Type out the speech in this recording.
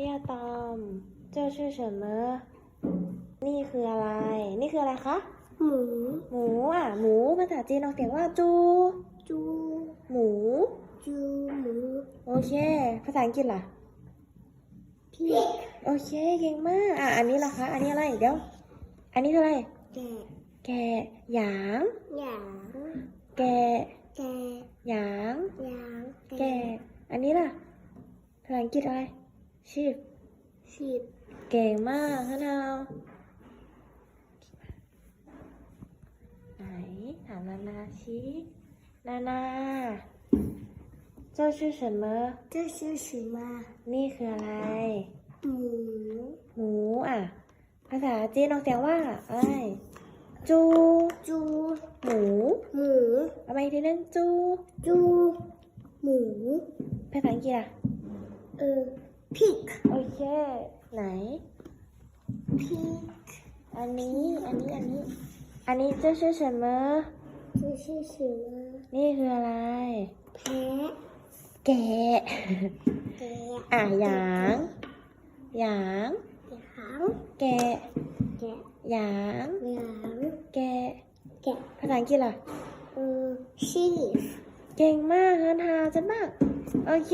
พี่อาตอม เจ้าชื่อเฉินเมอนี่คืออะไร นี่คืออะไรคะ หมู หมูอะ หมูภาษาจีนออกเสียงว่าจู จู หมู จูหมู โอเค ภาษาอังกฤษล่ะ พี่โอเค เก่งมาก อะ อันนี้ล่ะคะ อันนี้อะไร เดี๋ยว อันนี้คืออะไร แกะ แกะหยาง หยาง แกะ แกะหยาง หยาง แกะ อันนี้ล่ะ ภาษาอังกฤษอะไร ชีพ สิบ เก่งมากฮะนาวไหน ถามนานาชินานา เจ้าชื่อเฉินเมอ 这是什么 นี่คืออะไร หมู หมูอ่ะ ภาษาจีนออกเสียงว่าอะไร จู จู หมู หมู เอาไปอีกทีนึงจู จูหมู ภาษาอังกฤษอ่ะ เออ พิก โอเค ไหน พิก อันนี้ อันนี้ อันนี้ อันนี้เจ้าชื่อเฉินเมอ 这是什么 นี่คืออะไร แพะ แกะ แกะ อ่ะหยาง หยาง หยาง แกะ แกะ หยาง หยาง แกะ แกะ ภาษาอังกฤษล่ะ เออชีฟ เก่งมากเฮินฮาจังมาก โอเค